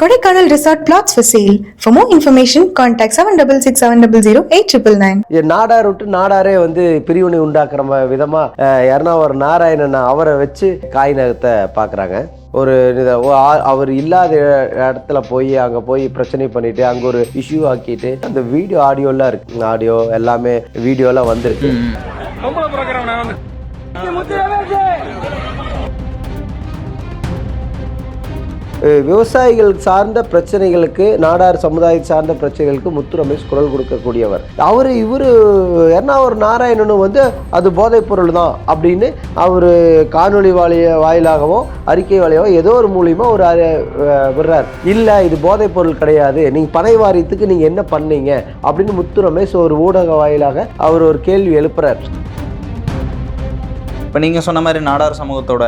Kodaikanal Resort plots for sale. For more information, contact 766700 இது நாடார் விட்டு நாடாரே வந்து பிரிவினை உண்டாக்குற ம- விதமா அஹ், யாருன்னா ஒரு நாராயணன் அவரை வச்சு காய் நகத்தை பார்க்குறாங்க ஒரு அவர் இல்லாத இடத்துல போய் அங்கே போய் பிரச்சனை பண்ணிட்டு அங்கே ஒரு இஷ்யூ ஆக்கிட்டு அந்த வீடியோ ஆடியோலாம் இருக்கு. ஆடியோ எல்லாமே வீடியோலாம் வந்திருக்கு. விவசாயிகள் சார்ந்த பிரச்சனைகளுக்கு நாடார் சமுதாயம் சார்ந்த பிரச்சனைகளுக்கு முத்து ரமேஷ் குரல் கொடுக்கக்கூடியவர். அவர் இவர் என்ன ஒரு நாராயணனும் வந்து அது போதைப் பொருள் தான் அப்படின்னு அவர் காணொளி வாலிய வாயிலாகவோ அறிக்கை வாயிலாகவோ ஏதோ ஒரு மூலியமா ஒரு விடுறார். இல்லை இது போதைப் பொருள் கிடையாது. நீங்கள் பனை வாரியத்துக்கு நீங்கள் என்ன பண்ணீங்க? அப்படின்னு முத்து ரமேஷ் ஒரு ஊடக வாயிலாக அவர் ஒரு கேள்வி எழுப்புறார். இப்போ நீங்கள் சொன்ன மாதிரி நாடார் சமூகத்தோட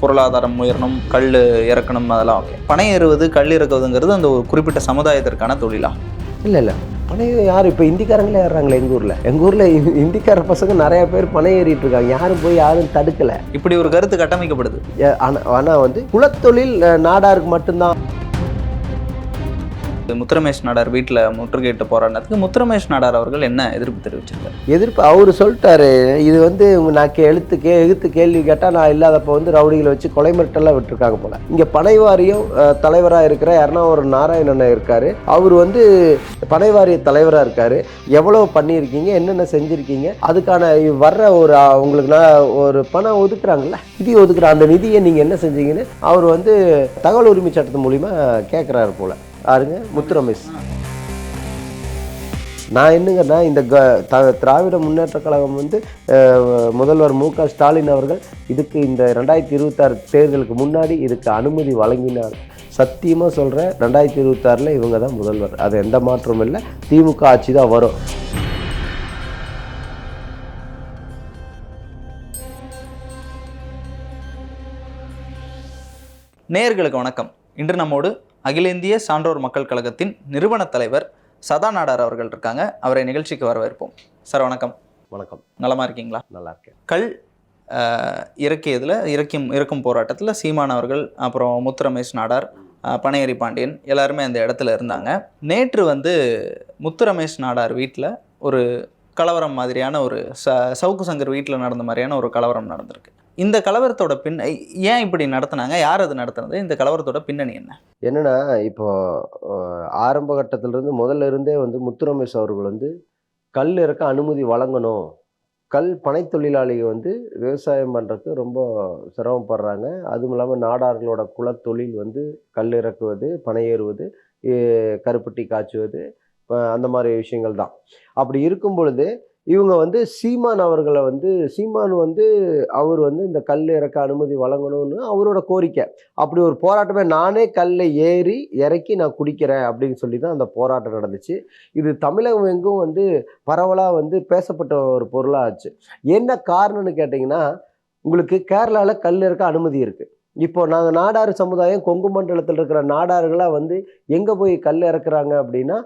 பொருளாதாரம் உயரணும் கல் இறக்கணும் அதெல்லாம் ஓகே பனை ஏறுவது கல் இறக்குவதுங்கிறது அந்த ஒரு குறிப்பிட்ட சமுதாயத்திற்கான தொழிலா? இல்லை இல்லை. பனை யார் இப்போ இந்திக்காரங்களே ஏறுறாங்களே எங்கள் ஊரில்? எங்கள் ஊரில் இந்திக்கார பசங்க நிறைய பேர் பனை ஏறிட்டு இருக்காங்க. யாரும் போய் யாரும் தடுக்கலை. இப்படி ஒரு கருத்து கட்டமைக்கப்படுது. ஆனால் வந்து குலத்தொழில் நாடாருக்கு மட்டும்தான். முத்துரமேஷ் நாடார் வீட்டில் முற்றுகையிட்டு போராடினதுக்கு முத்துரமேஷ் நாடார் அவர்கள் என்ன எதிர்ப்பு தெரிவிச்சிருக்காரு? எதிர்ப்பு அவர் சொல்லிட்டாரு இது வந்து நான் கே எழுத்து கே எழுத்து கேள்வி கேட்டால் நான் இல்லாதப்போ வந்து ரவுடிகளை வச்சு கொலை மிரட்டெல்லாம் விட்டுருக்காங்க போல. இங்கே பனைவாரியம் தலைவராக இருக்கிற யாருன்னா ஒரு நாராயணன் இருக்கார். அவர் வந்து பனைவாரிய தலைவராக இருக்கார். எவ்வளோ பண்ணியிருக்கீங்க என்னென்ன செஞ்சுருக்கீங்க அதுக்கான வர்ற ஒரு உங்களுக்கு நான் ஒரு பணம் ஒதுக்குறாங்கல்ல நிதி ஒதுக்குற அந்த நிதியை நீங்கள் என்ன செஞ்சீங்கன்னு அவர் வந்து தகவல் உரிமை சட்டத்து மூலிமா கேட்குறாரு போல். யாருங்க முத்து ரமேஷ் நான் என்னங்கன்னா இந்த க த திராவிட முன்னேற்ற கழகம் வந்து முதல்வர் மு க ஸ்டாலின் அவர்கள் இதுக்கு இந்த ரெண்டாயிரத்தி இருபத்தாறு தேர்தலுக்கு முன்னாடி இதுக்கு அனுமதி வழங்கினார். சத்தியமாக சொல்கிறேன் ரெண்டாயிரத்தி இருபத்தாறில் இவங்க தான் முதல்வர். அது எந்த மாற்றமும் இல்லை. திமுக ஆட்சி தான் வரும். நேர்களுக்கு வணக்கம். இன்று நம்மோடு அகில இந்திய சான்றோர் மக்கள் கழகத்தின் நிறுவன தலைவர் சதா நாடார் அவர்கள் இருக்காங்க. அவரை நிகழ்ச்சிக்கு வரவேற்போம். சார் வணக்கம். வணக்கம். நலமா இருக்கீங்களா? நல்லா இருக்கேன். கல் இறக்கியதுல இறக்கும் இறக்கும் போராட்டத்தில் சீமான் அவர்கள் அப்புறம் முத்துரமேஷ் நாடார் பனையரி பாண்டியன் எல்லாருமே அந்த இடத்துல இருந்தாங்க. நேற்று வந்து முத்துரமேஷ் நாடார் வீட்டில் ஒரு கலவரம் மாதிரியான ஒரு ச சவுக்கு சங்கர் வீட்டில் நடந்த மாதிரியான ஒரு கலவரம் நடந்திருக்கு. இந்த கலவரத்தோட பின் ஏன் இப்படி நடத்தினாங்க? யார் அது நடத்துனது? இந்த கலவரத்தோட பின்னணி என்ன? என்னன்னா இப்போ ஆரம்ப கட்டத்திலிருந்து முதல்ல இருந்தே வந்து முத்துரமேஷ் அவர்கள் வந்து கல் இறக்க அனுமதி வழங்கணும். கல் பனை தொழிலாளிகள் வந்து விவசாயம் பண்ணுறதுக்கு ரொம்ப சிரமப்படுறாங்க. அதுவும் இல்லாமல் நாடார்களோட குலத்தொழில் வந்து கல் இறக்குவது பனை ஏறுவது கருப்பட்டி காய்ச்சுவது அந்த மாதிரி விஷயங்கள் தான். அப்படி இருக்கும் பொழுது இவங்க வந்து சீமான் அவர்களை வந்து சீமான் வந்து அவர் வந்து இந்த கல் இறக்க அனுமதி வழங்கணும்னு அவரோட கோரிக்கை. அப்படி ஒரு போராட்டமே நானே கல்லை ஏறி இறக்கி நான் குடிக்கிறேன் அப்படின்னு சொல்லி தான் அந்த போராட்டம் நடந்துச்சு. இது தமிழகம் எங்கும் வந்து பரவலாக வந்து பேசப்பட்ட ஒரு பொருளாக ஆச்சு என்ன காரணம்னு கேட்டிங்கன்னா உங்களுக்கு கேரளாவில் கல் இறக்க அனுமதி இருக்குது இப்போ நாங்கள் நாடார் சமுதாயம் கொங்கு மண்டலத்தில் இருக்கிற நாடார்களாக வந்து எங்கே போய் கல் இறக்குறாங்க அப்படின்னா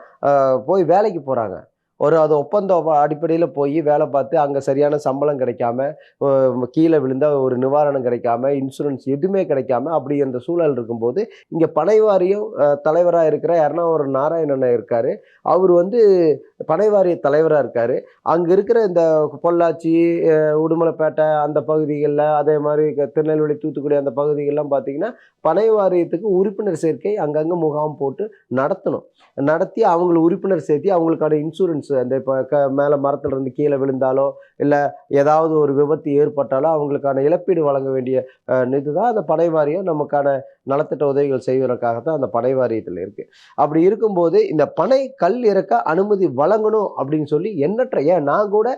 போய் வேலைக்கு போகிறாங்க ஒரு அது ஒப்பந்த அடிப்படையில் போய் வேலை பார்த்து அங்கே சரியான சம்பளம் கிடைக்காம கீழே விழுந்த ஒரு நிவாரணம் கிடைக்காம இன்சூரன்ஸ் எதுவுமே கிடைக்காம அப்படி அந்த சூழல் இருக்கும்போது இங்கே பனைவாரியம் தலைவராக இருக்கிற யாருன்னா ஒரு நாராயணன் இருக்கார். அவர் வந்து பனைவாரிய தலைவராக இருக்கார். அங்கே இருக்கிற இந்த பொள்ளாச்சி உடுமலைப்பேட்டை அந்த பகுதிகளில் அதே மாதிரி திருநெல்வேலி தூத்துக்குடி அந்த பகுதிகளெலாம் பார்த்திங்கன்னா பனை வாரியத்துக்கு உறுப்பினர் சேர்க்கை அங்கங்கே முகாம் போட்டு நடத்தணும். நடத்தி அவங்களை உறுப்பினர் சேர்த்து அவங்களுக்கான இன்சூரன்ஸ் அந்த இப்போ க மேலே மரத்தில் இருந்து கீழே விழுந்தாலோ இல்லை ஏதாவது ஒரு விபத்து ஏற்பட்டாலோ அவங்களுக்கான இழப்பீடு வழங்க வேண்டிய நிதி தான் அந்த படை வாரியம் நமக்கான நலத்திட்ட உதவிகள் செய்வதற்காக தான் அந்த படை வாரியத்தில் இருக்குது அப்படி இருக்கும்போது இந்த பனை கல் இறக்க அனுமதி வழங்கணும் அப்படின்னு சொல்லி எண்ணற்ற ஏன் நான் கூட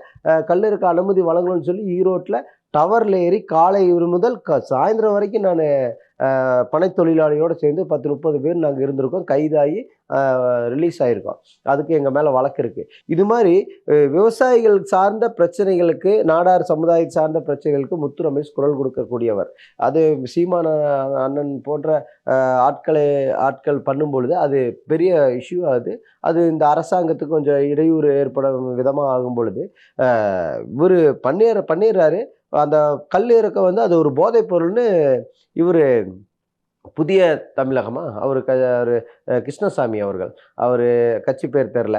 கல் இறக்க அனுமதி வழங்கணும்னு சொல்லி ஈரோட்டில் டவரில் ஏறி காலை முதல் க சாயந்தரம் வரைக்கும் நான் பனை தொழிலாளியோடு சேர்ந்து பத்து முப்பது பேர் நாங்கள் இருந்திருக்கோம். கைதாகி ரிலீஸ் ஆகிருக்கோம் அதுக்கு எங்கள் மேலே வழக்கு இருக்குது இது மாதிரி விவசாயிகள் சார்ந்த பிரச்சனைகளுக்கு நாடார் சமுதாயம் சார்ந்த பிரச்சனைகளுக்கு முத்து ரமேஷ் குரல் கொடுக்கக்கூடியவர். அது சீமான அண்ணன் போன்ற ஆட்களை ஆட்கள் பண்ணும் பொழுது அது பெரிய இஷ்யூ ஆகுது அது. இந்த அரசாங்கத்துக்கு கொஞ்சம் இடையூறு ஏற்படும் விதமாக ஆகும் பொழுது இவர் பண்ணிடுற பண்ணிடுறாரு அந்த கல் இறக்க வந்து அது ஒரு போதைப் பொருள்னு இவர் புதிய தமிழகமா? அவர் க அவர் கிருஷ்ணசாமி அவர்கள். அவர் கட்சி பேர் தெரில.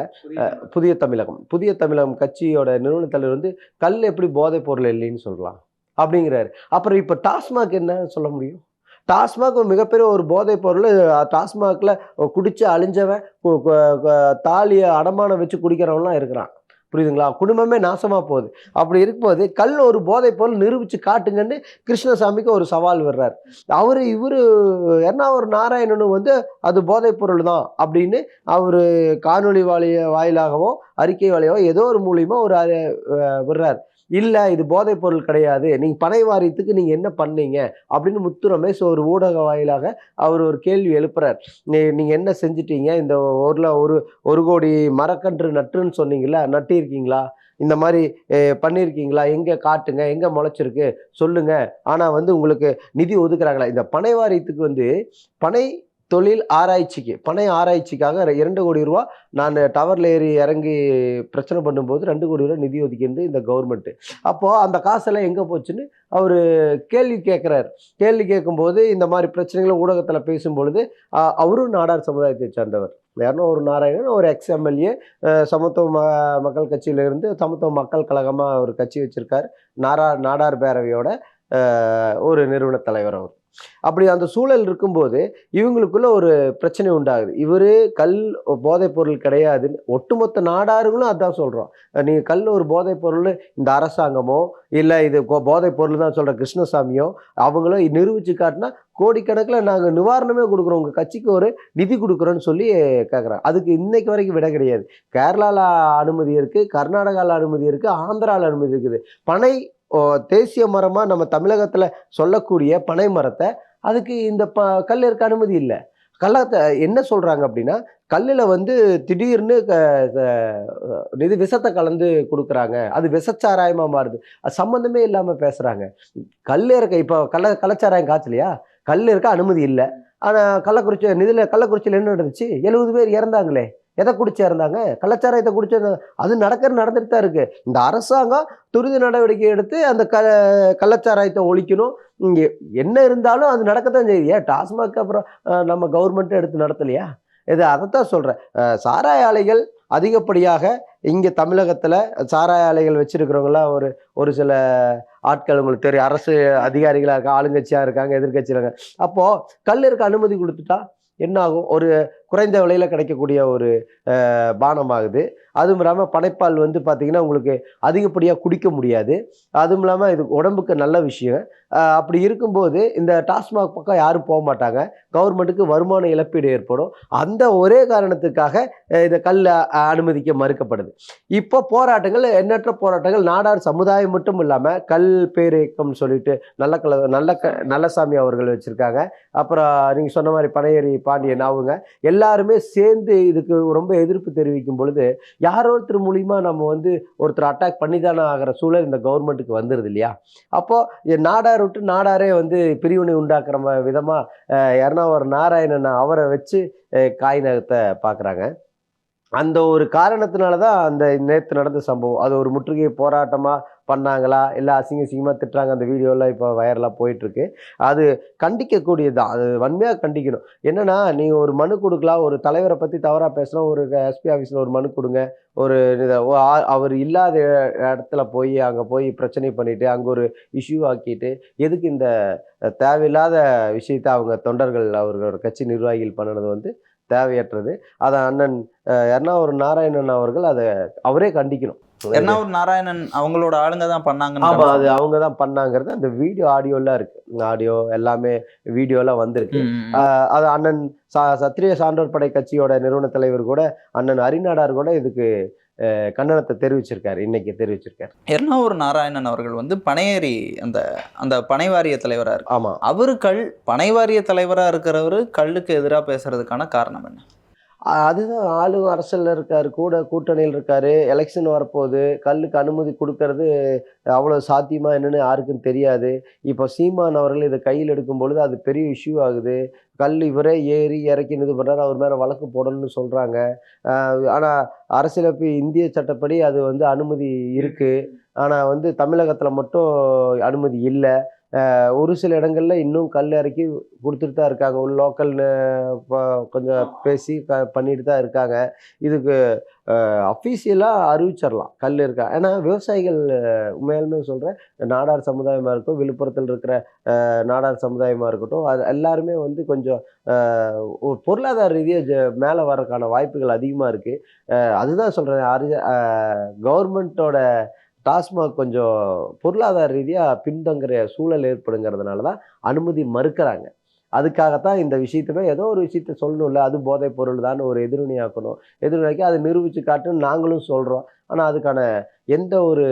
புதிய தமிழகம். புதிய தமிழகம் கட்சியோட நிறுவன தலைவர் வந்து கல் எப்படி போதைப் பொருள் இல்லைன்னு சொல்லலாம் அப்படிங்கிறாரு. அப்புறம் இப்போ டாஸ்மாக் என்ன சொல்ல முடியும்? டாஸ்மாக் ஒரு மிகப்பெரிய ஒரு போதைப் பொருள். டாஸ்மாகில் குடிச்சு அழிஞ்சவன் தாலியை அடமானம் வச்சு குடிக்கிறவன்லாம் இருக்கிறான். புரியுதுங்களா? குடும்பமே நாசமாக போகுது. அப்படி இருக்கும்போது கல் ஒரு போதை பொருள் நிரூபித்து காட்டுங்கன்னு கிருஷ்ணசாமிக்கு ஒரு சவால் விடுறார். அவர் இவர் என்ன ஒரு நாராயணனும் வந்து அது போதைப் பொருள் தான் அப்படின்னு அவர் காணொளி வாயிலாகவோ அறிக்கை வாயிலாகவோ ஏதோ ஒரு மூலியமாக ஒரு விடுறார். இல்லை இது போதைப் பொருள் கிடையாது. நீங்கள் பனை வாரியத்துக்கு நீங்கள் என்ன பண்ணீங்க? அப்படின்னு முத்து ரமேஷ் ஒரு ஊடக வாயிலாக அவர் ஒரு கேள்வி எழுப்புறார். நீ நீங்கள் என்ன செஞ்சிட்டீங்க? இந்த ஊரில் ஒரு ஒரு கோடி மரக்கன்று நட்டுன்னு சொன்னீங்களா நட்டிருக்கீங்களா? இந்த மாதிரி பண்ணியிருக்கீங்களா எங்கே காட்டுங்க? எங்கே முளைச்சிருக்கு? சொல்லுங்கள் ஆனால் வந்து உங்களுக்கு நிதி ஒதுக்குறாங்களா? இந்த பனை வாரியத்துக்கு வந்து பனை தொழில் ஆராய்ச்சிக்கு பனை ஆராய்ச்சிக்காக இரண்டு கோடி ரூபா நான் டவரில் ஏறி இறங்கி பிரச்சனை பண்ணும்போது ரெண்டு கோடி ரூபா நிதி ஒதுக்கியிருந்து இந்த கவர்மெண்ட்டு அப்போது அந்த காசெல்லாம் எங்கே போச்சுன்னு அவர் கேள்வி கேட்குறாரு. கேள்வி கேட்கும்போது இந்த மாதிரி பிரச்சனைகளை ஊடகத்தில் பேசும்பொழுது அவரும் நாடார் சமுதாயத்தை சேர்ந்தவர். யாருன்னா ஒரு நாராயணன் ஒரு எக்ஸ் எம்எல்ஏ சமத்துவ ம மக்கள் கட்சியிலிருந்து சமத்துவ மக்கள் கழகமாக ஒரு கட்சி வச்சிருக்கார். நாரா நாடார் பேரவையோட ஒரு நிறுவன தலைவர் அவர். அப்படி அந்த சூழல் இருக்கும்போது இவங்களுக்குள்ள ஒரு பிரச்சனை உண்டாகுது. இவர் கல் போதைப் பொருள் கிடையாதுன்னு ஒட்டுமொத்த நாடாருங்களும் அதான் சொல்கிறோம் நீங்கள் கல் ஒரு போதைப் பொருள் இந்த அரசாங்கமோ இல்லை இது போதைப்பொருள் போதைப் பொருள் தான் சொல்கிற கிருஷ்ணசாமியோ அவங்களும் நிரூபித்து காட்டினா கோடிக்கணக்கில் நாங்கள் நிவாரணமே கொடுக்குறோம். உங்கள் கட்சிக்கு ஒரு நிதி கொடுக்குறோன்னு சொல்லி கேட்குறாங்க அதுக்கு இன்னைக்கு வரைக்கும் விட கிடையாது. கேரளாவில் அனுமதி இருக்குது கர்நாடகாவில் அனுமதி இருக்குது ஆந்திராவில் அனுமதி இருக்குது. பனை தேசிய மரமாக நம்ம தமிழகத்தில் சொல்லக்கூடிய பனை மரத்தை அதுக்கு இந்த ப கல் இருக்க அனுமதி இல்லை. கல்லாத்தை என்ன சொல்கிறாங்க அப்படின்னா கல்லில் வந்து திடீர்னு க இது விஷத்தை கலந்து கொடுக்குறாங்க. அது விஷச்சாராயமாக மாறுது. அது சம்மந்தமே இல்லாமல் பேசுகிறாங்க கல் இருக்க இப்போ கள்ள கள்ளச்சாராயம் காய்ச்சலையா? கல் இருக்க அனுமதி இல்லை. ஆனால் கள்ளக்குறிச்சி நிதியில் கள்ளக்குறிச்சியில் என்ன நடந்துச்சு? எழுபது பேர் இறந்தாங்களே. எதை குடிச்சா இருந்தாங்க? கலாச்சாரத்தை குடிச்சு அது நடக்கிற நடந்துட்டு தான் இருக்குது இந்த அரசாங்கம் துரித நடவடிக்கை எடுத்து அந்த க கள்ளச்சாராயத்தை ஒழிக்கணும். இங்கே என்ன இருந்தாலும் அது நடக்கத்தான் செய்யுது. ஏன் டாஸ்மாக் அப்புறம் நம்ம கவர்மெண்ட் எடுத்து நடத்தலையா? இது அதைத்தான் சொல்கிறேன் சாராய ஆலைகள் அதிகப்படியாக இங்கே தமிழகத்தில் சாராய ஆலைகள் வச்சுருக்கிறவங்களாம் ஒரு ஒரு சில ஆட்கள் உங்களுக்கு தெரியும். அரசு அதிகாரிகளாக இருக்காங்க ஆளுங்கட்சியாக இருக்காங்க எதிர்கட்சியாக இருக்காங்க. அப்போது கல் இருக்க அனுமதி கொடுத்துட்டா என்ன ஆகும்? ஒரு குறைந்த விலையில் கிடைக்கக்கூடிய ஒரு பானமாகுது. அதுவும் இல்லாமல் பனைப்பால் வந்து பார்த்திங்கன்னா உங்களுக்கு அதிகப்படியாக குடிக்க முடியாது. அதுவும் இல்லாமல் இது உடம்புக்கு நல்ல விஷயம். அப்படி இருக்கும்போது இந்த டாஸ்மாக் பக்கம் யாரும் போக மாட்டாங்க. கவர்மெண்ட்டுக்கு வருமான இழப்பீடு ஏற்படும். அந்த ஒரே காரணத்துக்காக இந்த கல் அனுமதிக்க மறுக்கப்படுது. இப்போ போராட்டங்கள் எண்ணற்ற போராட்டங்கள் நாடார் சமுதாயம் மட்டும் இல்லாமல் கல் பேரியக்கம்னு சொல்லிட்டு நல்ல கல நல்ல க நல்லசாமி அவர்கள் வச்சுருக்காங்க. அப்புறம் நீங்கள் சொன்ன மாதிரி பனையேறி பாண்டியன் அவங்க எல்லாருமே சேர்ந்து இதுக்கு ரொம்ப எதிர்ப்பு தெரிவிக்கும் பொழுது யாரோ ஒருத்தர் மூலிமா நம்ம வந்து ஒருத்தர் அட்டாக் பண்ணி தானே ஆகிற சூழல் இந்த கவர்மெண்ட்டுக்கு வந்துடுது இல்லையா? அப்போது நாடார் விட்டு நாடாரே வந்து பிரிவினை உண்டாக்குற விதமாக விதமா யாருன்னா ஒரு நாராயணன் அவரை வச்சு காய் நகத்தை பார்க்குறாங்க அந்த ஒரு காரணத்தினால தான் அந்த நேற்று நடந்த சம்பவம். அது ஒரு முற்றுகை போராட்டமாக பண்ணாங்களா? இல்லை அசிங்க அசிங்கமாக திட்டுறாங்க அந்த வீடியோலாம் இப்போ வைரலாக போயிட்டுருக்கு. அது கண்டிக்கக்கூடியது? தான் அது வன்மையாக கண்டிக்கணும். என்னன்னா நீங்கள் ஒரு மனு கொடுக்கலாம் ஒரு தலைவரை பற்றி தவறாக பேசுனா ஒரு எஸ்பி ஆஃபீஸில் ஒரு மனு கொடுங்க. ஒரு அவர் இல்லாத இடத்துல போய் அங்கே போய் பிரச்சனை பண்ணிவிட்டு அங்கே ஒரு இஷ்யூ ஆக்கிட்டு எதுக்கு இந்த தேவையில்லாத விஷயத்தை அவங்க தொண்டர்கள் அவர்களோட கட்சி நிர்வாகிகள் பண்ணினது வந்து தேவையற்றது. அதை அண்ணன் எர்ணாவூர் ஒரு நாராயணன் அவர்கள் அதை அவரே கண்டிக்கணும். எர்ணாவூர் நாராயணன் அவங்களோட ஆளுங்க தான் ஆமா பண்ணாங்க அது அவங்க தான் பண்ணாங்கிறது. அந்த வீடியோ ஆடியோலாம் இருக்கு. ஆடியோ எல்லாமே வீடியோலாம் வந்திருக்கு. அது அண்ணன் சத்திரிய சான்றோர் படை கட்சியோட நிறுவன தலைவர் கூட அண்ணன் அரிநாடார் கூட இதுக்கு கண்டனத்தை தெரிவிச்சிருக்காரு. இன்னைக்கு தெரிவிச்சிருக்காரு. எர்ணாவூர் நாராயணன் அவர்கள் வந்து பனையேறி அந்த அந்த பனை வாரிய தலைவரா இருக்கு ஆமா. அவரு கல் பனை வாரிய தலைவரா இருக்கிறவரு கல்லுக்கு எதிராக பேசுறதுக்கான காரணம் என்ன? அதுதான் ஆளும் அரசியலில் இருக்கார் கூட கூட்டணியில் இருக்கார். எலெக்ஷன் வரப்போகுது. கல்லுக்கு அனுமதி கொடுக்கறது அவ்வளோ சாத்தியமாக என்னென்னு யாருக்கும் தெரியாது. இப்போ சீமான் அவர்கள் இதை கையில் எடுக்கும் பொழுது அது பெரிய இஷ்யூ ஆகுது. கல் இவரே ஏறி இறக்கி இது பண்ணுறாரு அவர் மேலே வழக்கு போடணும்னு சொல்கிறாங்க ஆனால் அரசியலமைப்பு இந்திய சட்டப்படி அது வந்து அனுமதி இருக்குது ஆனால் வந்து தமிழகத்தில் மட்டும் அனுமதி இல்லை. ஒரு சில இடங்கள்ல இன்னும் கல் இறக்கி கொடுத்துட்டு தான் இருக்காங்க. உள்ள லோக்கல்னு கொஞ்சம் பேசி க பண்ணிட்டு தான் இருக்காங்க. இதுக்கு அஃபீஷியலாக அறிவிச்சிடலாம் கல் இருக்கா ஏன்னா விவசாயிகள் உண்மையாலுமே சொல்கிறேன் நாடார் சமுதாயமாக இருக்கும் விழுப்புரத்தில் இருக்கிற நாடார் சமுதாயமாக இருக்கட்டும் அது எல்லாருமே வந்து கொஞ்சம் பொருளாதார ரீதியாக மேலே வர்றதுக்கான வாய்ப்புகள் அதிகமாக இருக்குது அதுதான் சொல்கிறேன் அரி கவர்மெண்ட்டோட டாஸ்மாக் கொஞ்சம் பொருளாதார ரீதியாக பின்தங்குற சூழல் ஏற்படுங்கிறதுனால தான் அனுமதி மறுக்கிறாங்க. அதுக்காகத்தான் இந்த விஷயத்துமே ஏதோ ஒரு விஷயத்த சொல்லணும்ல அது போதைப் பொருள் தான் ஒரு எதிர்வினையாக்கணும் எதிர்வினைக்கு அதை நிரூபித்து காட்டுன்னு நாங்களும் சொல்கிறோம் ஆனால் அதுக்கான எந்த ஒரு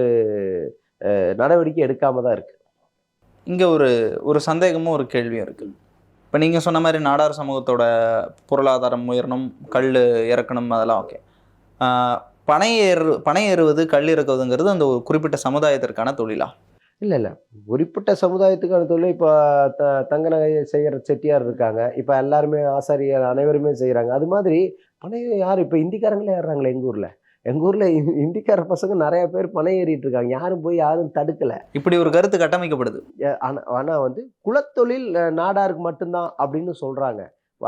நடவடிக்கை எடுக்காம தான் இருக்குது இங்கே ஒரு ஒரு சந்தேகமும் ஒரு கேள்வியும் இருக்குது இப்போ நீங்கள் சொன்ன மாதிரி நாடார் சமூகத்தோட பொருளாதாரம் உயரணும் கல் இறக்கணும் அதெல்லாம் ஓகே பனை ஏறு பனை ஏறுவது கல் இறக்குவதுங்கிறது அந்த ஒரு குறிப்பிட்ட சமுதாயத்திற்கான தொழிலா? இல்லை இல்லை. குறிப்பிட்ட சமுதாயத்துக்கான தொழில் இப்போ த தங்க நகை செய்கிற செட்டியார் இருக்காங்க. இப்போ எல்லாருமே ஆசாரியர் அனைவருமே செய்கிறாங்க அது மாதிரி பனையை யார் இப்போ இந்திக்காரங்களே ஏறுறாங்களே எங்கள் ஊரில்? எங்கள் ஊரில் இந்திக்கார பசங்க நிறைய பேர் பனை ஏறிட்டு இருக்காங்க. யாரும் போய் யாரும் தடுக்கலை. இப்படி ஒரு கருத்து கட்டமைக்கப்படுது. ஆனால் வந்து குலத்தொழில் நாடாருக்கு மட்டும்தான் அப்படின்னு சொல்கிறாங்க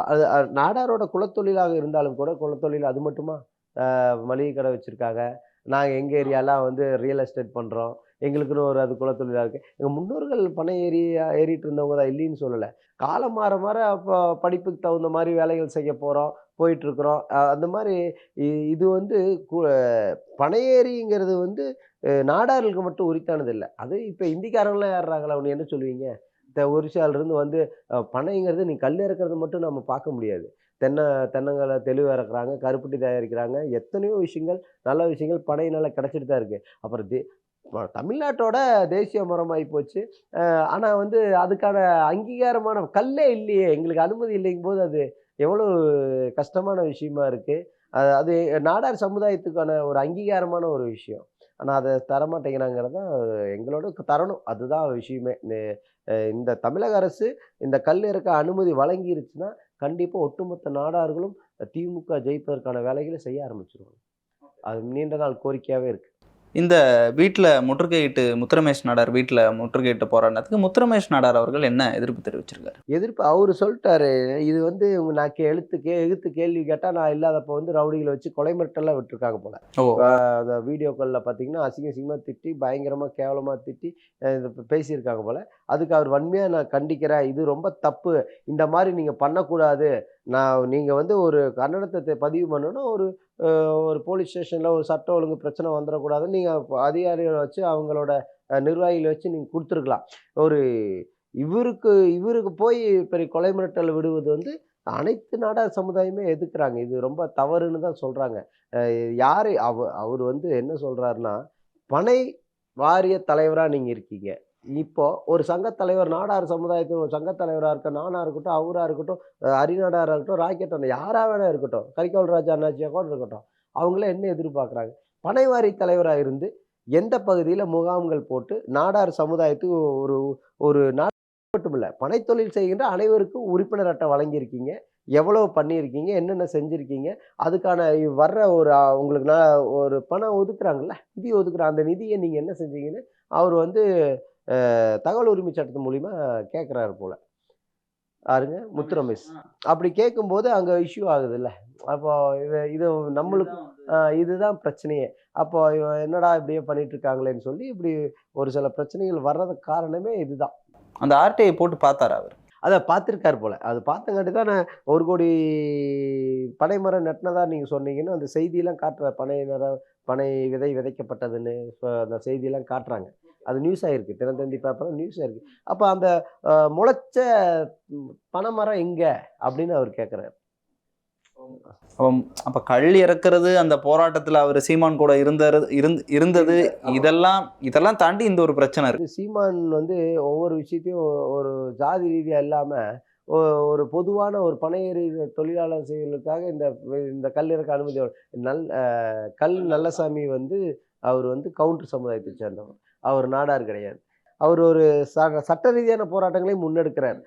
அது நாடாரோட குலத்தொழிலாக இருந்தாலும் கூட குலத்தொழில் அது மட்டுமா? மளிகை கடை வச்சுருக்காங்க. நாங்கள் எங்கள் ஏரியாலாம் வந்து ரியல் எஸ்டேட் பண்ணுறோம் எங்களுக்குன்னு ஒரு அது குலத்தொழிலாக இருக்குது எங்கள் முன்னோர்கள் பனை ஏறி ஏறிட்டு இருந்தவங்க தான் இல்லைன்னு சொல்லலை. காலம் மாற மாற அப்போ படிப்புக்கு தகுந்த மாதிரி வேலைகள் செய்ய போகிறோம் போயிட்டுருக்குறோம் அந்த மாதிரி இது வந்து பனையேறிங்கிறது வந்து நாடார்களுக்கு மட்டும் உரித்தானது இல்லை. அது இப்போ இந்திக்காரங்களாம் ஏறுறாங்களா? அவனு என்ன சொல்லுவீங்க? இந்த ஒரிசாலிருந்து வந்து பனைங்கிறது நீ கல் இறக்குறது மட்டும் நம்ம பார்க்க முடியாது. தென்னை தென்னங்களை தெளிவாக இறக்குறாங்க கருப்பட்டி தயாரிக்கிறாங்க. எத்தனையோ விஷயங்கள் நல்ல விஷயங்கள் படையினால் கிடச்சிட்டு தான் இருக்குது அப்புறம் தே தமிழ்நாட்டோட தேசிய மரமாகி போச்சு. ஆனால் வந்து அதுக்கான அங்கீகாரமான கல்லே இல்லையே. எங்களுக்கு அனுமதி இல்லைங்கும் போது அது எவ்வளோ கஷ்டமான விஷயமா இருக்குது அது அது நாடார் சமுதாயத்துக்கான ஒரு அங்கீகாரமான ஒரு விஷயம். ஆனால் அதை தரமாட்டேங்கிறாங்கிறது தான் எங்களோட தரணும். அதுதான் விஷயமே. இந்த- தமிழக அரசு இந்த கல் இருக்க அனுமதி வழங்கிருச்சுன்னா கண்டிப்பாக ஒட்டுமொத்த நாடார்களும் திமுக ஜெயிப்பதற்கான வேலைகளை செய்ய ஆரம்பிச்சிருவாங்க. அது நீண்ட நாள் கோரிக்கையாகவே இருக்குது இந்த வீட்டில் முற்றுகையிட்டு முத்துரமேஷ் நாடார் வீட்டில் முற்றுகையிட்டு போராடினதுக்கு முத்துரமேஷ் நாடார் அவர்கள் என்ன எதிர்ப்பு தெரிவிச்சிருக்காரு? எதிர்ப்பு அவர் சொல்லிட்டாரு இது வந்து நான் கே எழுத்து கே எதிர்த்து கேள்வி கேட்டால் நான் இல்லாதப்போ வந்து ரவுடிகளை வச்சு கொலை மிரட்டெல்லாம் விட்டுருக்காங்க போல. அந்த வீடியோக்களில் பார்த்தீங்கன்னா அசிங்க அசிங்கமாக திட்டி பயங்கரமாக கேவலமாக திட்டி பேசியிருக்காங்க போல். அதுக்கு அவர் வன்மையாக நான் கண்டிக்கிறேன் இது ரொம்ப தப்பு. இந்த மாதிரி நீங்கள் பண்ணக்கூடாது. நான் நீங்கள் வந்து ஒரு கன்னடத்தை பதிவு பண்ணணும் ஒரு ஒரு போலீஸ் ஸ்டேஷனில் ஒரு சட்டம் ஒழுங்கு பிரச்சனை வந்துடக்கூடாது. நீங்கள் அதிகாரிகளை வச்சு அவங்களோட நிர்வாகிகளை வச்சு நீங்கள் கொடுத்துருக்கலாம். ஒரு இவருக்கு இவருக்கு போய் பெரிய கொலை மிரட்டல் விடுவது வந்து அனைத்து நாடார் சமுதாயமே எதுக்குறாங்க? இது ரொம்ப தவறுன்னு தான் சொல்கிறாங்க யார் அவ அவர் வந்து என்ன சொல்கிறாருன்னா பனை வாரிய தலைவராக நீங்கள் இருக்கீங்க. இப்போ ஒரு சங்கத் தலைவர் நாடார் சமுதாயத்தின் ஒரு சங்கத் தலைவராக இருக்க நானாக இருக்கட்டும் அவராக இருக்கட்டும் அரிநாடாராக இருக்கட்டும் ராக்கெட் அண்ணன் யாராக வேணா இருக்கட்டும் கரிகால் ராஜா அண்ணாச்சியாக கூட இருக்கட்டும் அவங்களே என்ன எதிர்பார்க்குறாங்க? பனைவாரி தலைவராக இருந்து எந்த பகுதியில் முகாம்கள் போட்டு நாடார் சமுதாயத்துக்கு ஒரு ஒரு நாட்டு மட்டும் இல்லை பனைத்தொழில் செய்கின்ற அனைவருக்கும் உறுப்பினர் அட்டை வழங்கியிருக்கீங்க எவ்வளோ பண்ணியிருக்கீங்க என்னென்ன செஞ்சுருக்கீங்க அதுக்கான வர்ற ஒரு உங்களுக்கு நான் ஒரு பணம் ஒதுக்குறாங்கல்ல நிதி ஒதுக்குற அந்த நிதியை நீங்கள் என்ன செஞ்சீங்கன்னு அவர் வந்து தகவல் உரிமை சட்டத்து மூலிமா கேட்குறாரு போல. யாருங்க முத்து ரமேஷ். அப்படி கேட்கும்போது அங்கே இஷ்யூ ஆகுதுல்ல. அப்போ இது இது நம்மளுக்கு இதுதான் பிரச்சனையே. அப்போ இவன் என்னடா இப்படியே பண்ணிட்டு இருக்காங்களேன்னு சொல்லி இப்படி ஒரு சில பிரச்சனைகள் வர்றதுக்கு காரணமே இதுதான். அந்த ஆர்டிஐ போட்டு பார்த்தாரு அவர்? அதை பார்த்துருக்காரு போல. அது பார்த்தங்காட்டி தான் நான் ஒரு கோடி பனை மரம் நட்டினதா நீங்கள் சொன்னீங்கன்னு அந்த செய்தியெல்லாம் காட்டுற பனை மரம் பனை விதை விதைக்கப்பட்டதுன்னு அந்த செய்தியெல்லாம் காட்டுறாங்க. அது நியூஸ் ஆயிருக்கு. தினத்தந்தி பேப்பரில் நியூஸ் ஆயிருக்கு. அப்போ அந்த முளைச்ச ம், பனை மரம் எங்கே? அப்படின்னு அவர் கேட்குறாரு அப்போ கல் இறக்குறது அந்த போராட்டத்தில் அவர் சீமான் கூட இருந்தாரு இருந்து இருந்தது இதெல்லாம் இதெல்லாம் தாண்டி இந்த ஒரு பிரச்சனை இருக்கு. இது சீமான் வந்து ஒவ்வொரு விஷயத்தையும் ஒரு ஜாதி ரீதியாக இல்லாமல் ஒரு பொதுவான ஒரு பனையேறி தொழிலாளர் செயலுக்காக இந்த இந்த கல் இறக்க அனுமதி நல் கல் நல்லசாமி வந்து அவர் வந்து கவுண்டர் சமுதாயத்தை சேர்ந்தவர். அவர் நாடார் கிடையாது. அவர் ஒரு ச சட்ட ரீதியான போராட்டங்களையும் முன்னெடுக்கிறார்.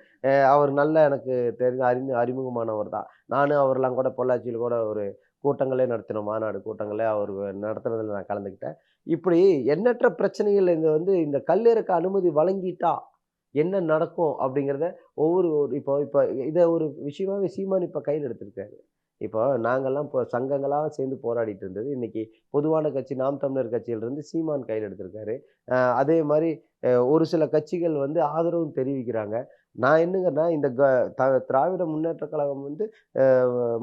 அவர் நல்ல எனக்கு தெரிஞ்ச அறிந்து அறிமுகமானவர் தான். நானும் அவர்லாம் கூட பொள்ளாச்சியில் கூட ஒரு கூட்டங்களே நடத்தினோம். மாநாடு கூட்டங்களே அவர் நடத்துனதில் நான் கலந்துக்கிட்டேன். இப்படி எண்ணற்ற பிரச்சனைகள் இந்த வந்து இந்த கல்லிறக்க அனுமதி வழங்கிட்டா என்ன நடக்கும் அப்படிங்கிறத ஒவ்வொரு ஒரு இப்போ இப்போ இதை ஒரு விஷயமாவே சீமான் இப்போ கையில் எடுத்திருக்காரு. இப்போ நாங்கள்லாம் இப்போ சங்கங்களாக சேர்ந்து போராடிட்டு இருந்தது. இன்றைக்கி பொதுவான கட்சி நாம் தமிழர் கட்சியிலிருந்து சீமான் கையில் எடுத்திருக்காரு. அதே மாதிரி ஒரு சில கட்சிகள் வந்து ஆதரவும் தெரிவிக்கிறாங்க. நான் என்னங்கன்னா இந்த க த திராவிட முன்னேற்ற கழகம் வந்து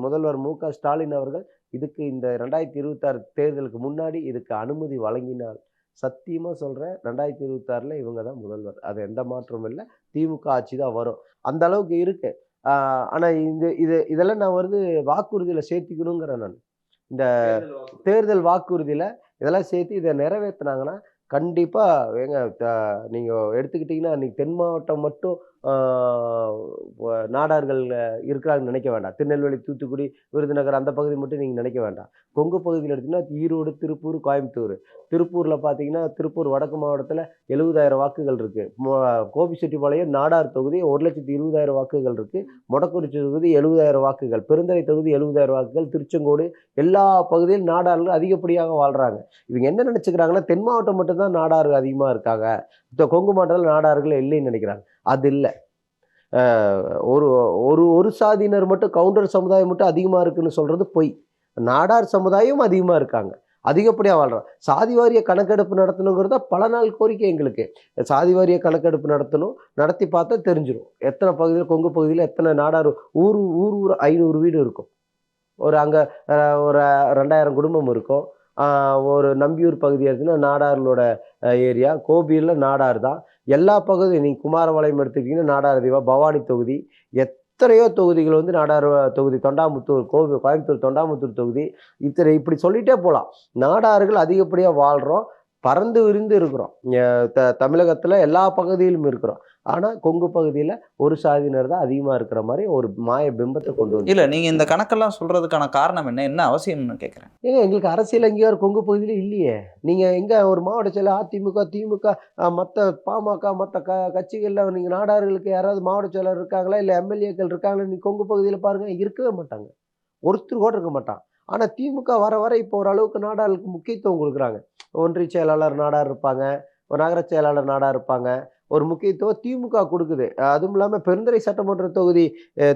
முதல்வர் மு க ஸ்டாலின் அவர்கள் இதுக்கு இந்த ரெண்டாயிரத்தி இருபத்தாறு தேர்தலுக்கு முன்னாடி இதுக்கு அனுமதி வழங்கினால் சத்தியமாக சொல்கிறேன் ரெண்டாயிரத்தி இருபத்தாறில் இவங்க தான் முதல்வர். அது எந்த மாற்றமும் இல்லை. திமுக ஆட்சி தான் வரும். அந்த அளவுக்கு இருக்கு. ஆனால் இந்த இது இதெல்லாம் நான் வந்து வாக்குறுதியில் சேர்த்திக்கணுங்கிறேன் நான். இந்த தேர்தல் வாக்குறுதியில் இதெல்லாம் சேர்த்து இதை நிறைவேற்றினாங்கன்னா கண்டிப்பாக ஏங்க நீங்கள் எடுத்துக்கிட்டிங்கன்னா இன்னைக்கு தென் மாவட்டம் மட்டும் நாடார்கள் இருக்கிறாங்கன்னு நினைக்க வேண்டாம். திருநெல்வேலி தூத்துக்குடி விருதுநகர் அந்த பகுதி மட்டும் நீங்கள் நினைக்க வேண்டாம். கொங்கு பகுதியில் எடுத்திங்கன்னா ஈரோடு திருப்பூர் கோயம்புத்தூர். திருப்பூரில் பார்த்தீங்கன்னா திருப்பூர் வடக்கு மாவட்டத்தில் எழுபதாயிரம் வாக்குகள் இருக்குது கோபிச்செட்டிப்பாளையம் நாடார் தொகுதி ஒரு லட்சத்தி இருபதாயிரம் வாக்குகள் இருக்குது மொடக்குறிச்சி தொகுதி எழுபதாயிரம் வாக்குகள். பெருந்தரை தொகுதி எழுபதாயிரம் வாக்குகள். திருச்செங்கோடு எல்லா பகுதியிலும் நாடார்கள் அதிகப்படியாக வாழ்கிறாங்க இவங்க என்ன நினச்சிக்கிறாங்கன்னா தென் மாவட்டம் மட்டும்தான் நாடார்கள் அதிகமாக இருக்காங்க. கொங்கு மாவட்டத்தில் நாடார்கள் இல்லைன்னு நினைக்கிறாங்க. அது இல்லை. ஒரு ஒரு ஒரு சாதியினர் மட்டும் கவுண்டர் சமுதாயம் மட்டும் அதிகமாக இருக்குன்னு சொல்கிறது பொய். நாடார் சமுதாயம் அதிகமாக இருக்காங்க. அதிகப்படியாக வாழ்கிறோம் சாதி வாரிய கணக்கெடுப்பு நடத்தணுங்கிறத பல நாள் கோரிக்கை எங்களுக்கு. சாதி வாரிய கணக்கெடுப்பு நடத்தணும் நடத்தி பார்த்தா தெரிஞ்சிடும் எத்தனை பகுதியில் கொங்கு பகுதியில் எத்தனை நாடார் ஊர் ஊர் ஊர் ஐநூறு வீடு இருக்கும். ஒரு அங்கே ஒரு ரெண்டாயிரம் குடும்பம் இருக்கும். ஒரு நம்பியூர் பகுதி எடுத்துன்னா நாடார்களோட ஏரியா. கோபியில் நாடார் தான். எல்லா பகுதியும் நீங்கள் குமாரபாளையம் எடுத்துக்கிட்டிங்கன்னா நாடார் தீவா பவானி தொகுதி எத்தனையோ தொகுதிகள் வந்து நாடார் தொகுதி தொண்டாமுத்தூர் கோவி கோயம்புத்தூர் தொண்டாமுத்தூர் தொகுதி இத்தனை இப்படி சொல்லிகிட்டே போகலாம். நாடார்கள் அதிகப்படியாக வாழ்கிறோம் பறந்து விரிந்து இருக்கிறோம். த தமிழகத்தில் எல்லா பகுதியிலும் இருக்கிறோம். ஆனால் கொங்கு பகுதியில் ஒரு சாதியினர் தான் அதிகமாக இருக்கிற மாதிரி ஒரு மாய பிம்பத்தை கொண்டு வந்து இல்ல நீங்க இந்த கணக்கெல்லாம் சொல்றதுக்கான காரணம் என்ன? என்ன அவசியம்னு கேக்குறேன். ஏங்க எங்களுக்கு அரசியல் அங்கீகாரம் கொங்கு பகுதியில் இல்லையே. நீங்கள் எங்கே ஒரு மாவட்ட செயலர் அதிமுக திமுக மற்ற பாமக மற்ற க கட்சிகளில் நீங்கள் நாடார்களுக்கு யாராவது மாவட்ட செயலர் இருக்காங்களா? இல்லை எம்எல்ஏக்கள் இருக்காங்களா? நீ கொங்கு பகுதியில் பாருங்கள் இருக்கவே மாட்டாங்க. ஒருத்தர் கூட இருக்க மாட்டான். ஆனால் திமுக வர வர இப்போ ஓரளவுக்கு நாடாளுக்கு முக்கியத்துவம் கொடுக்குறாங்க. ஒன்றிய செயலாளர் நாடாக இருப்பாங்க ஒரு நகர செயலாளர் நாடாக இருப்பாங்க. ஒரு முக்கியத்துவம் திமுக கொடுக்குது. அதுவும் இல்லாமல் பெருந்துறை சட்டமன்ற தொகுதி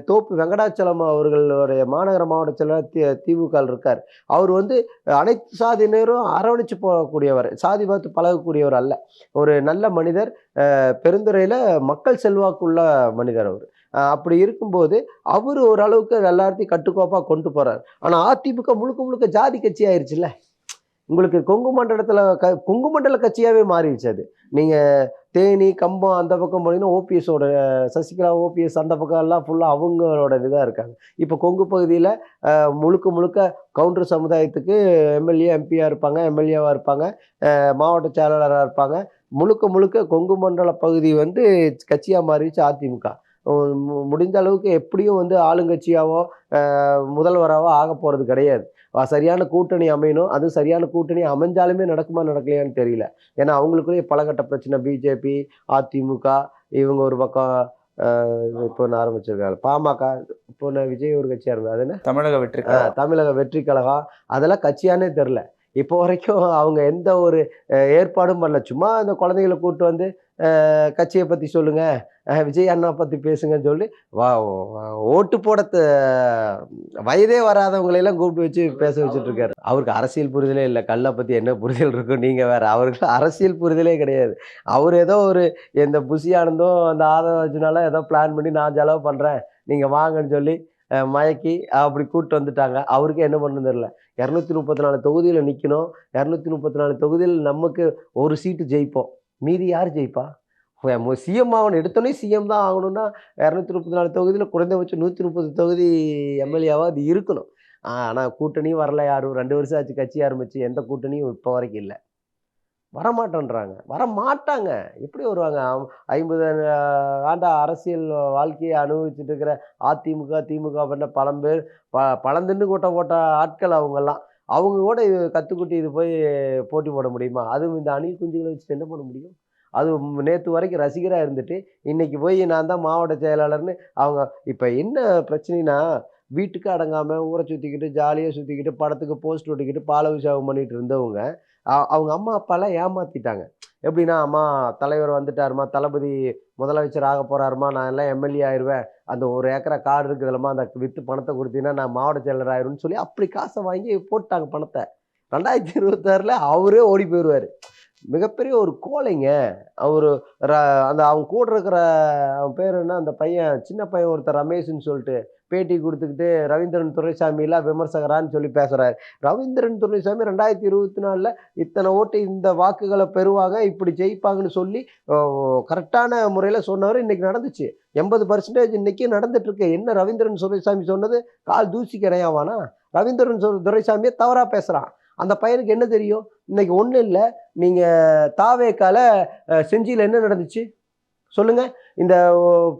தோப்பு வெங்கடாச்சலம் அவர்களுடைய மாநகர மாவட்ட செயலாளர் தி திமுக இருக்கார். அவர் வந்து அனைத்து சாதியினரும் அரவணைச்சு போகக்கூடியவர் சாதி பார்த்து பழகக்கூடியவர் அல்ல. ஒரு நல்ல மனிதர் பெருந்துறையில் மக்கள் செல்வாக்குள்ள மனிதர் அவர். அப்படி இருக்கும்போது அவர் ஓரளவுக்கு எல்லாத்தையும் கட்டுக்கோப்பாக கொண்டு போகிறார் ஆனால் அதிமுக முழுக்க முழுக்க ஜாதி கட்சி ஆயிடுச்சுல்ல உங்களுக்கு கொங்கு மண்டலத்தில் க கொங்கு மண்டல கட்சியாகவே மாறிடுச்சு அது. நீங்கள் தேனி கம்பம் அந்த பக்கம் போனீங்கன்னா ஓபிஎஸோட சசிகலா ஓபிஎஸ் அந்த பக்கம் எல்லாம் ஃபுல்லாக அவங்களோட இதாக இருக்காங்க. இப்போ கொங்கு பகுதியில் முழுக்க முழுக்க கவுண்டர் சமுதாயத்துக்கு எம்எல்ஏ எம்பியாக இருப்பாங்க எம்எல்ஏவாக இருப்பாங்க மாவட்ட செயலாளராக இருப்பாங்க. முழுக்க முழுக்க கொங்கு மண்டல பகுதி வந்து கட்சியாக மாறிடுச்சு அதிமுக. முடிந்த அளவுக்கு எப்படியும் வந்து ஆளுங்கட்சியாவோ அஹ், முதல்வராவோ ஆக போகிறது கிடையாது. சரியான கூட்டணி அமையணும். அது சரியான கூட்டணி அமைஞ்சாலுமே நடக்குமா நடக்கலையான்னு தெரியல. ஏன்னா அவங்களுக்குள்ளேயே பலகட்ட பிரச்சனை. பிஜேபி அதிமுக இவங்க ஒரு பக்கம் இப்போ ஒன்று ஆரம்பிச்சிருக்காங்க. பாமக இப்போ ஒன்று விஜய் ஒரு கட்சியாக இருந்தது அது என்ன? தமிழக வெற்றி தமிழக வெற்றி கழகம். அதெல்லாம் கட்சியானே தெரில இப்போ வரைக்கும் அவங்க எந்த ஒரு ஏற்பாடும் பண்ணல. சும்மா அந்த குழந்தைகளை கூப்பிட்டு வந்து கட்சியை பற்றி சொல்லுங்க அஹ், விஜய் அண்ணா பற்றி பேசுங்கன்னு சொல்லி வா ஓட்டு போட த- வயதே வராதவங்களையெல்லாம் கூப்பிட்டு வச்சு பேச வச்சுட்டு இருக்காரு. அவருக்கு அரசியல் புரிதலே இல்லை. கல்லை பற்றி என்ன புரிதல் இருக்கும்? நீங்கள் வேற. அவருக்கு அரசியல் புரிதலே கிடையாது. அவர் ஏதோ ஒரு இந்த புஷி ஆனந்தும் அந்த ஆதவ அர்ஜுனால ஏதோ பிளான் பண்ணி நான் செலவு பண்ணுறேன் நீங்கள் வாங்கன்னு சொல்லி மயக்கி அப்படி கூப்பிட்டு வந்துட்டாங்க. அவருக்கு என்ன பண்ணு தெரில இரநூத்தி முப்பத்தி நாலு தொகுதியில் நிற்கணும் இரநூத்தி முப்பத்தி நாலு தொகுதியில் நமக்கு ஒரு சீட்டு ஜெயிப்போம். மீதி யார் ஜெயிப்பா? சிஎம் ஆகணும். எடுத்தோடனே சிஎம் தான் ஆகணும்னா இரநூத்தி முப்பத்தி நாலு தொகுதியில் குறைந்தபட்சம் நூற்றி முப்பது தொகுதி எம்எல்ஏவாக அது இருக்கணும். ஆனால் கூட்டணியும் வரல யாரும். ரெண்டு வருஷம் ஆச்சு கட்சி ஆரம்பிச்சு. எந்த கூட்டணியும் இப்போ வரைக்கும் இல்லை. வரமாட்டேன்றாங்க. வர மாட்டாங்க எப்படி வருவாங்க? ஐம்பது ஆண்டா அரசியல் வாழ்க்கையை அனுபவிச்சுட்டு இருக்கிற அதிமுக திமுக பண்ண பலம் பேர் ப பழந்தின்னு கூட்ட போட்ட ஆட்கள் அவங்கெல்லாம். அவங்க கூட இது கற்றுக்குட்டி இது போய் போட்டி போட முடியுமா? அதுவும் இந்த அணில் குஞ்சுகளை வச்சுட்டு என்ன பண்ண முடியும்? அது நேற்று வரைக்கும் ரசிகராக இருந்துட்டு இன்றைக்கி போய் நான் தான் மாவட்ட செயலாளர்னு அவங்க இப்போ என்ன பிரச்சனைனா வீட்டுக்கு அடங்காமல் ஊரை சுற்றிக்கிட்டு ஜாலியாக சுற்றிக்கிட்டு படத்துக்கு போஸ்ட் ஒட்டிக்கிட்டு பால விஷாகம் பண்ணிகிட்டு இருந்தவங்க அவங்க அம்மா அப்பாலாம் ஏமாத்திட்டாங்க. எப்படின்னா அம்மா தலைவர் வந்துட்டாருமா தளபதி முதலமைச்சர் ஆக போகிறாருமா நான் எல்லாம் எம்எல்ஏ ஆயிடுவேன் அந்த ஒரு ஏக்கரா காடு இருக்குதுலமா அந்த விற்று பணத்தை கொடுத்தீங்கன்னா நான் மாவட்ட செயலர் ஆயிரும்னு சொல்லி அப்படி காசை வாங்கி போட்டாங்க பணத்தை. ரெண்டாயிரத்தி இருபத்தாறில் அவரே ஓடி போயிடுவார் மிகப்பெரிய ஒரு கோழைங்க. அவர் அந்த அவங்க கூட இருக்கிற அவன் பேர் என்ன அந்த பையன் சின்ன பையன் ஒருத்தர் ரமேஷ்னு சொல்லிட்டு பேட்டி கொடுத்துக்கிட்டு ரவீந்திரன் துரைசாமிலாம் விமர்சகரான்னு சொல்லி பேசுகிறாரு ரவீந்திரன் துரைசாமி ரெண்டாயிரத்தி இருபத்தி நாலில் இத்தனை ஓட்டு இந்த வாக்குகளை பெறுவாங்க இப்படி ஜெயிப்பாங்கன்னு சொல்லி கரெக்டான முறையில் சொன்னவர் இன்னைக்கு நடந்துச்சு. எண்பது பர்சன்டேஜ் இன்றைக்கும் நடந்துட்டுருக்கு என்ன ரவீந்திரன் துரைசாமி சொன்னது? கால் தூசி கிடையாவானா ரவீந்திரன் துரைசாமியை தவறாக பேசுகிறான் அந்த பையனுக்கு என்ன தெரியும்? இன்னைக்கு ஒன்றும் இல்லை. நீங்கள் தாவேக்கால செஞ்சியில் என்ன நடந்துச்சு? சொல்லுங்கள் இந்த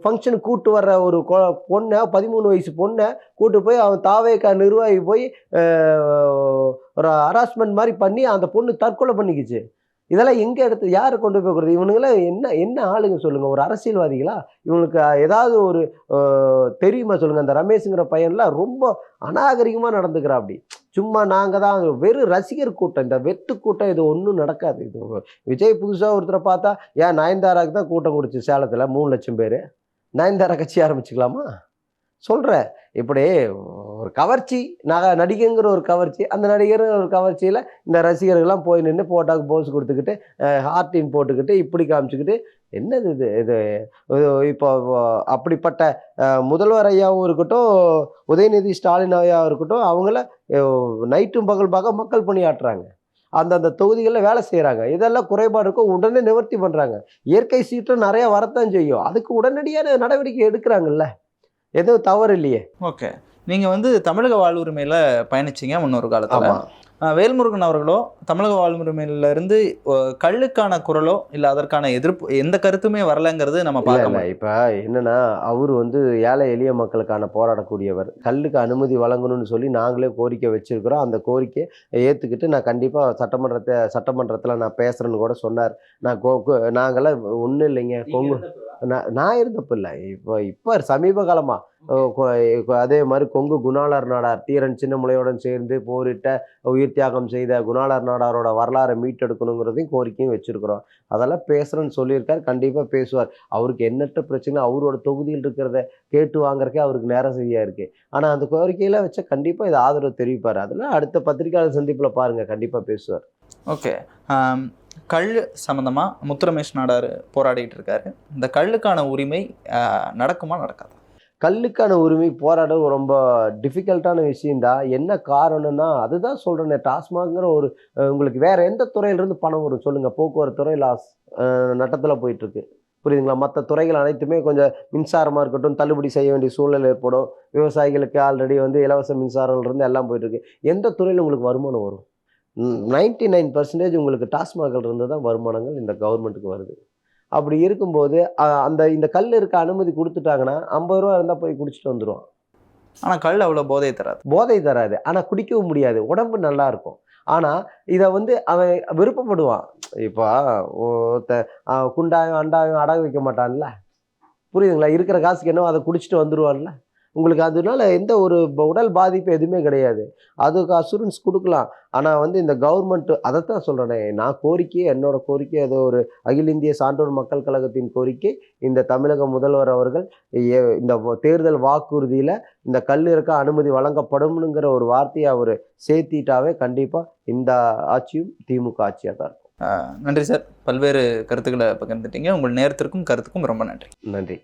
ஃபங்க்ஷனுக்கு கூட்டு வர்ற ஒரு கொ- பொண்ணை பதிமூணு வயசு பொண்ணை கூட்டு போய் அவன் தாவேக்கா நிர்வாகி போய் ஒரு ஹராஸ்மெண்ட் மாதிரி பண்ணி அந்த பொண்ணு தற்கொலை பண்ணிக்கிச்சு. இதெல்லாம் எங்கே எடுத்து யார் கொண்டு போய் கொடுத்து இவனுங்களாம் என்ன என்ன ஆளுங்க சொல்லுங்கள் ஒரு அரசியல்வாதிகளா? இவனுக்கு ஏதாவது ஒரு தெரியுமா சொல்லுங்கள் அந்த ரமேஷுங்கிற பையன்லாம் ரொம்ப அநாகரிகமாக நடந்துக்கிறா அப்படி சும்மா நாங்கள் தான் வெறும் ரசிகர் கூட்டம். இந்த வெட்டு கூட்டம் இது ஒன்றும் நடக்காது. இது விஜய் புதுசாக ஒருத்தரை பார்த்தா ஏன் நயன்தாராவுக்கு தான் கூட்டம் கொடுத்து சேலத்தில்? மூணு லட்சம் பேர். நயன்தாரா கட்சி ஆரம்பிச்சுக்கலாமா? சொல்கிற இப்படி ஒரு கவர்ச்சி நக நடிகைங்கிற ஒரு கவர்ச்சி அந்த நடிகர் ஒரு கவர்ச்சியில் இந்த ரசிகர்கள்லாம் போய் நின்று போட்டாக்கு போஸ் கொடுத்துக்கிட்டு ஹார்டின் போட்டுக்கிட்டு இப்படி காமிச்சுக்கிட்டு என்னது இது? இது இப்போ அப்படிப்பட்ட முதல்வர் ஐயாவும் இருக்கட்டும் உதயநிதி ஸ்டாலின் ஐயாவும் இருக்கட்டும் அவங்கள நைட்டும் பகல் பார்க்க மக்கள் பணியாற்றுறாங்க. அந்தந்த தொகுதிகளில் வேலை செய்கிறாங்க இதெல்லாம் குறைபாடு இருக்கும். உடனே நிவர்த்தி பண்ணுறாங்க இயற்கை சீற்றம் நிறையா வரத்தான் செய்யும். அதுக்கு உடனடியான நடவடிக்கை எடுக்கிறாங்கல்ல. எதுவும் தவறு இல்லையே. ஓகே. நீங்கள் வந்து தமிழக வாழ்வுரிமையில் பயணிச்சீங்க முன்னொரு காலத்தில். வேல்முருகன் அவர்களோ தமிழக வாழ்வுரிமையில இருந்து அஹ், கள்ளுக்கான குரலோ இல்லை அதற்கான எதிர்ப்பு எந்த கருத்துமே வரலங்கிறது நம்ம இல்ல பார்க்க இல்ல. முடியும். இப்ப என்னன்னா அவர் வந்து ஏழை எளிய மக்களுக்கான போராடக்கூடியவர். கல்லுக்கு அனுமதி வழங்கணும்னு சொல்லி நாங்களே கோரிக்கை வச்சிருக்கிறோம். அந்த கோரிக்கையை ஏத்துக்கிட்டு நான் கண்டிப்பா சட்டமன்றத்தை சட்டமன்றத்துல நான் பேசுறேன்னு கூட சொன்னார். நான் கோ நாங்கெல்லாம் ஒன்றும் இல்லைங்க. கொங்கு நான் நான் இருந்தப்ப இல்லை இப்போ இப்போ சமீப காலமா ஓ, கொ- கொ- அதே மாதிரி கொங்கு குணாளர் நாடார் தீரன் சின்னமுலையுடன் சேர்ந்து போரிட்ட உயிர் தியாகம் செய்த குணாளர் நாடாரோட வரலாறை மீட்டெடுக்கணுங்கிறதையும் கோரிக்கையும் வச்சிருக்கிறோம். அதெல்லாம் பேசுறேன்னு சொல்லியிருக்காரு கண்டிப்பா பேசுவார். அவருக்கு எண்ணற்ற பிரச்சனை அவரோட தொகுதியில் இருக்கிறத கேட்டு வாங்குறக்கே அவருக்கு நேரம் சரியா இருக்கு. ஆனா அந்த கோரிக்கையில வச்ச கண்டிப்பா இது ஆதரவு தெரிவிப்பாரு. அதெல்லாம் அடுத்த பத்திரிகையாளர் சந்திப்புல பாருங்க கண்டிப்பா பேசுவார். ஓகே. கல் சம்மந்தமாக முத்துரமேஷ் நாடார் போராடிட்டு இருக்காரு. இந்த கல்லுக்கான உரிமை நடக்குமா நடக்காதா? கல்லுக்கான உரிமை போராட ரொம்ப டிஃபிகல்ட்டான விஷயந்தான் என்ன காரணம்னா அதுதான் சொல்கிறேன் டாஸ்மாக்ங்கிற ஒரு உங்களுக்கு வேறு எந்த துறையிலிருந்து பணம் வரும் சொல்லுங்கள் போக்குவரத்து துறை லாஸ் நட்டத்தில் போயிட்டுருக்கு. புரியுதுங்களா? மற்ற துறைகள் அனைத்துமே கொஞ்சம் மின்சாரமாக இருக்கட்டும் தள்ளுபடி செய்ய வேண்டிய சூழல் ஏற்படும். விவசாயிகளுக்கு ஆல்ரெடி வந்து இலவச மின்சாரம்லேருந்து எல்லாம் போயிட்டுருக்கு. எந்த துறையில் உங்களுக்கு வருமானம் வரும்? நைன்டி நைன் பர்சன்டேஜ் உங்களுக்கு டாஸ்மாகில் இருந்து தான் வருமானங்கள் இந்த கவர்மெண்ட்டுக்கு வருது. அப்படி இருக்கும்போது அந்த இந்த கல் இருக்க அனுமதி கொடுத்துட்டாங்கன்னா ஐம்பது ரூபா இருந்தால் போய் குடிச்சிட்டு வந்துடுவான் ஆனால் கல் அவ்வளோ போதை தராது. போதை தராது. ஆனால் குடிக்கவும் முடியாது. உடம்பு நல்லா இருக்கும். ஆனால் இதை வந்து அவன் விருப்பப்படுவான். இப்போ குண்டாயும் அண்டாயும் அடகு வைக்க மாட்டான்ல. புரியுதுங்களா? இருக்கிற காசுக்கு என்னவோ அதை குடிச்சிட்டு வந்துடுவான்ல உங்களுக்கு அதனால எந்த ஒரு உடல் பாதிப்பு எதுவுமே கிடையாது. அதுக்கு அசூரன்ஸ் கொடுக்கலாம். ஆனால் வந்து இந்த கவர்மெண்ட் அதைத்தான் சொல்கிறேனே நான் கோரிக்கை என்னோட கோரிக்கை அது ஒரு அகில இந்திய சான்றோர் மக்கள் கழகத்தின் கோரிக்கை இந்த தமிழக முதல்வர் அவர்கள் இந்த தேர்தல் வாக்குறுதியில் இந்த கல் இருக்க அனுமதி வழங்கப்படும்ங்கிற ஒரு வார்த்தையை அவர் சேர்த்திட்டாவே கண்டிப்பாக இந்த ஆட்சியும் திமுக ஆட்சியாக தான் இருக்கும். நன்றி சார். பல்வேறு கருத்துக்களை பகிர்ந்துட்டீங்க. உங்கள் நேரத்திற்கும் கருத்துக்கும் ரொம்ப நன்றி. நன்றி.